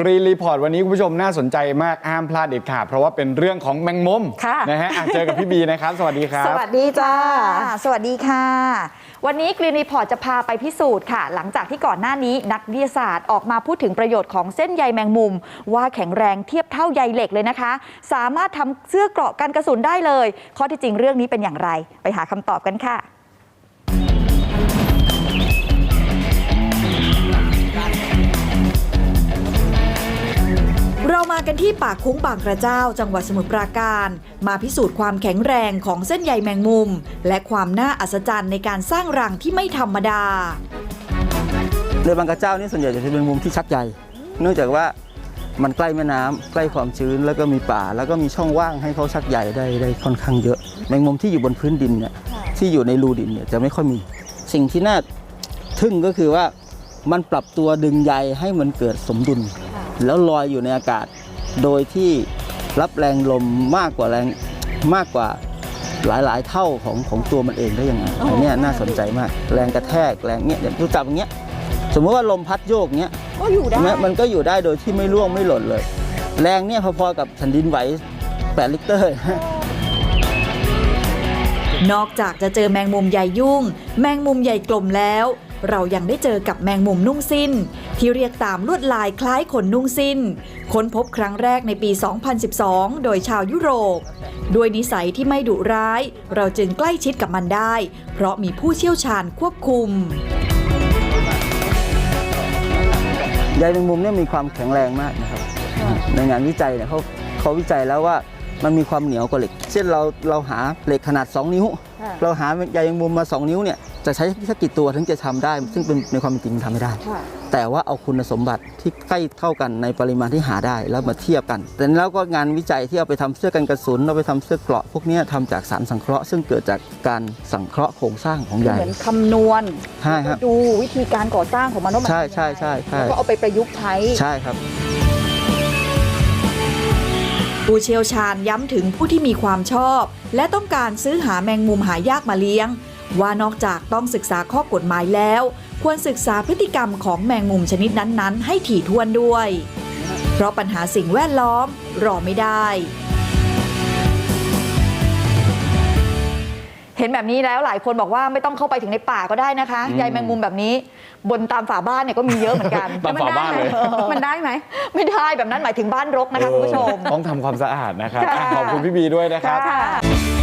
รีนรีพอร์ตวันนี้คุณผู้ชมน่าสนใจมากห้ามพลาดเด็ดขาดเพราะว่าเป็นเรื่องของแมงมุมค่ะนะฮะอะเจอกับพี่บีนะครับ สวัสดีครับ สวัสดีจ้า สวัสดีค่ะ วันนี้กรีนรีพอร์ตจะพาไปพิสูจน์ค่ะ หลังจากที่ก่อนหน้านี้นักวิทยาศาสตร์ออกมาพูดถึงประโยชน์ของเส้นใยแมงมุม ว่าแข็งแรงเทียบเท่าใยเหล็กเลยนะคะ สามารถทำเสื้อเกราะกันกระสุนได้เลย ข้อที่จริงเรื่องนี้เป็นอย่างไร ไปหาคำตอบกันค่ะ ที่ปากคุ้งบางกระเจ้า จังหวัดสมุทรปราการ มาพิสูจน์ความแข็งแรงของเส้นใยแมงมุม และความน่าอัศจรรย์ในการสร้างรังที่ไม่ธรรมดา เรือบางกระเจ้านี่ส่วนใหญ่จะเป็นมุมที่ชักใยเนื่องจากว่ามันใกล้แม่น้ำใกล้ความชื้นแล้วก็มีป่า แล้วก็มีช่องว่างให้เขาชักใยได้ได้ค่อนข้างเยอะ แมงมุมที่อยู่บนพื้นดินเนี่ยที่อยู่ในรูดินเนี่ยจะไม่ค่อยมี สิ่งที่น่าทึ่งก็คือว่ามันปรับตัวดึงใยให้มันเกิดสมดุล แล้วลอยอยู่ในอากาศ โดยที่รับแรงลมมากกว่าแรงมากกว่าหลายๆ เท่าของของตัวมันเองได้ยังไงอันเนี้ยน่าสนใจมาก แรงกระแทกแรงเนี้ยอย่างรู้จักอย่างเงี้ยสมมติว่าลมพัดโยกเงี้ยก็อยู่ได้เห็นไหมมันก็อยู่ได้โดยที่ไม่ร่วงไม่หล่นเลย แรงเนี่ยพอๆกับแผ่นดินไหว8ลิตรนอกจากจะเจอแมงมุมใหญ่ยุ่ง แมงมุมใหญ่กลมแล้ว เรายังได้เจอกับแมงมุมนุ่งสิ้น ที่เรียกตามลวดลายคล้ายขนนุ่งสิ้น ค้นพบครั้งแรกในปี 2012 โดยชาวยุโรป ด้วยนิสัยที่ไม่ดุร้าย เราจึงใกล้ชิดกับมันได้ เพราะมีผู้เชี่ยวชาญควบคุมใยแมงมุมเนี่ยมีความแข็งแรงมากนะครับ ในงานวิจัยเนี่ยเขาเขาวิจัยแล้วว่า มันมีความเหนียวกว่าเหล็ก เช่นเราเราหาเหล็กขนาด 2 นิ้วค่ะเราหาใยแมงมุมมา 2 นิ้วเนี่ยจะใช้สักกี่ตัวถึงจะทำได้ ซึ่งเป็นในความเป็นจริงทำไม่ได้ แต่ว่าเอาคุณสมบัติที่ใกล้เท่ากันในปริมาณที่หาได้แล้วมาเทียบกัน แต่แล้วก็งานวิจัยที่เอาไปทำเสื้อกันกระสุนเอาไปทำเสื้อเกราะพวกเนี้ยทำจากสารสังเคราะห์ ซึ่งเกิดจากการสังเคราะห์โครงสร้างของใยเหมือนคำนวณใช่ครับดูวิธีการก่อสร้างของมันว่ามันใช่ใช่ใช่ใช่แล้วก็เอาไปประยุกต์ใช้ใช่ครับ ผู้เชี่ยวชาญย้ำถึงผู้ที่มีความชอบ และต้องการซื้อหาแมงมุมหายากมาเลี้ยง ว่านอกจากต้องศึกษาข้อกฎหมายแล้ว ควรศึกษาพฤติกรรมของแมงมุมชนิดนั้นๆ ให้ถี่ถ้วนด้วย เพราะปัญหาสิ่งแวดล้อมรอไม่ได้ ห็นแบบนี้แล้วหลายคนบอกว่าไม่ต้องเข้าไปถึงในป่าก็ได้นะคะอืมใยแมงมุมแบบนี้ บนตามฝาบ้านเนี่ยก็มีเยอะเหมือนกันตามฝาบ้านเลยมันได้ไหมไม่ได้แบบนั้นหมายถึงบ้านรกนะคะคุณผู้ชมต้องทำความสะอาดนะครับอะขอบคุณพี่บีด้วยนะครับค่ะ